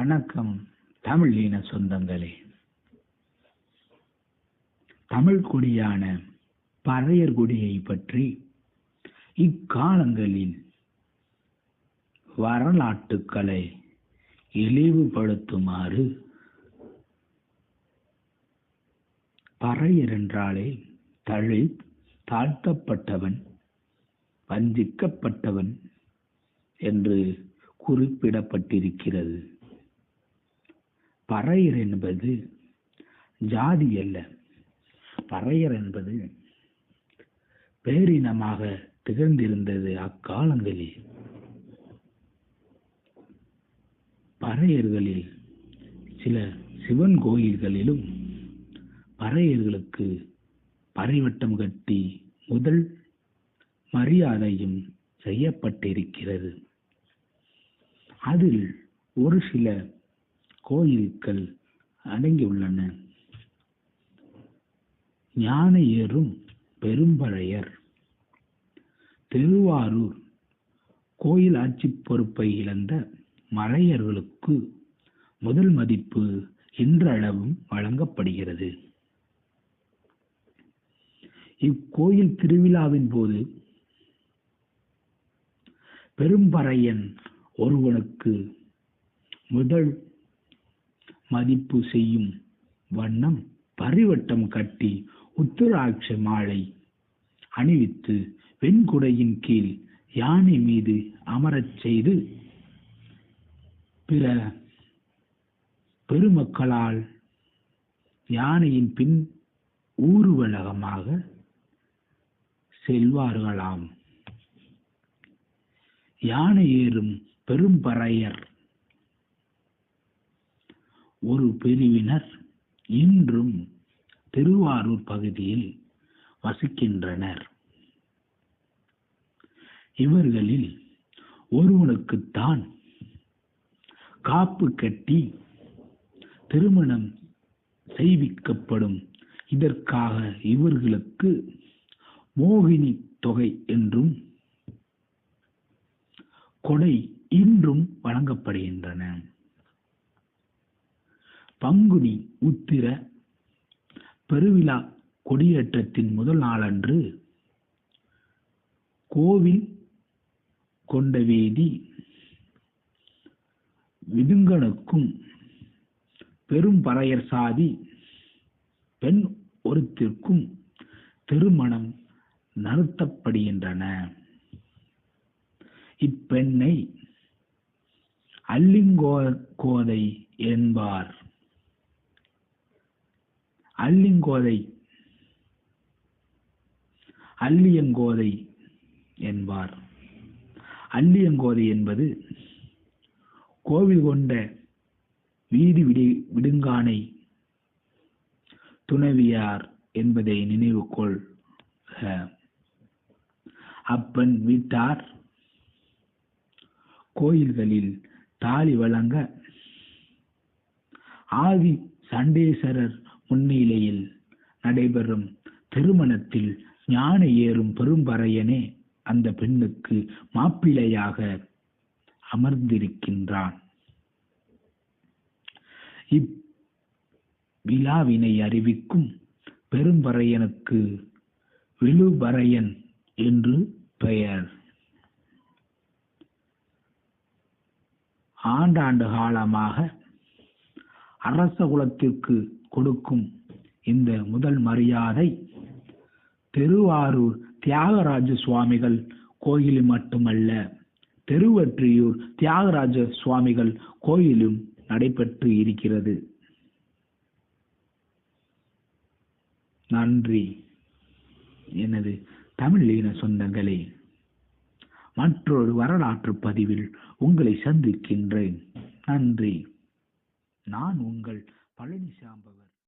வணக்கம் தமிழீன தமிழ் சொந்தங்களே. தமிழ் குடியான பறையர் குடியை பற்றி இக்காலங்களில் வரலாற்றுக்களை இழிவுபடுத்துமாறு பறையர் என்றாலே தழி தாழ்த்தப்பட்டவன் வஞ்சிக்கப்பட்டவன் என்று குறிப்பிடப்பட்டிருக்கிறது. பறையர் என்பது ஜாதி அல்ல. பறையர் என்பது பேரினமாக திகழ்ந்திருந்தது அக்காலங்களில். பறையர்களில் சில சிவன் கோயில்களிலும் பறையர்களுக்கு பறைவட்டம் கட்டி முதல் மரியாதையும் செய்யப்பட்டிருக்கிறது. அதில் ஒரு சில கோயில்கள் அடங்கியுள்ளன. ஞான ஏறும் பெரும்பழையர். திருவாரூர் கோயில் ஆட்சி பொறுப்பை இழந்த மலையர்களுக்கு முதல் மதிப்பு இன்றளவும் வழங்கப்படுகிறது. இக்கோயில் திருவிழாவின் போது பெரும்பறையன் ஒருவனுக்கு முதல் மதிப்பு செய்யும் வண்ணம் பரிவட்டம் கட்டி உத்தராட்ச மாலை அணிவித்து வெண்குடையின் கீழ் யானை மீது அமரச் செய்து பிற பெருமக்களால் யானையின் பின் ஊர்வலகமாக செல்வார்களாம். யானை ஏறும் பெரும்பறையர் ஒரு பிரிவினர் இன்றும் திருவாரூர் பகுதியில் வசிக்கின்றனர். இவர்களில் ஒருவனுக்குத்தான் காப்பு கட்டி திருமணம் செய்விக்கப்படும். இதற்காக இவர்களுக்கு மோகினி தொகை என்றும் கொடை இன்றும் வழங்கப்படுகின்றன. பங்குனி உத்திர பெருவிழா கொடியேற்றத்தின் முதல் நாளன்று கோவில் கொண்ட வேதி விதுங்கனுக்கும் பெரும் பறையர் சாதி பெண் ஒருத்திற்கும் திருமணம் நடத்தப்படுகின்றன. இப்பெண்ணை அல்லிங்கோ கோதை என்பார். அல்லிங்கோதை அல்லியங்கோதை என்பார். அல்லியங்கோதை என்பது கோவில் கொண்ட வீதி விடு விடுங்கானை துணவியார் என்பதை நினைவு கொள் அப்பன் வீட்டார் கோயில்களில் தாலி வழங்க ஆதி சண்டேஸ்வரர் உண்மையிலேயில் நடைபெறும் திருமணத்தில் ஞான ஏறும் பெரும்பறையனே அந்த பெண்ணுக்கு மாப்பிள்ளையாக அமர்ந்திருக்கின்றான். இவ்விழாவினை அறிவிக்கும் பெரும்பறையனுக்கு விழுபறையன் என்று பெயர். ஆண்டாண்டு காலமாக அரச குலத்திற்கு கொடுக்கும். இந்த முதல் மரியாதை திருவாரூர் தியாகராஜ சுவாமிகள் கோயிலில் மட்டுமல்ல திருவற்றியூர் தியாகராஜ சுவாமிகள் கோயிலும் நடைபெற்று இருக்கிறது. நன்றி. எனது தமிழ் ஈன சொந்தங்களே மற்றொரு வரலாற்று பதிவில் உங்களை சந்திக்கின்றேன். நன்றி. நான் உங்கள் பழனிசாம்பவன்.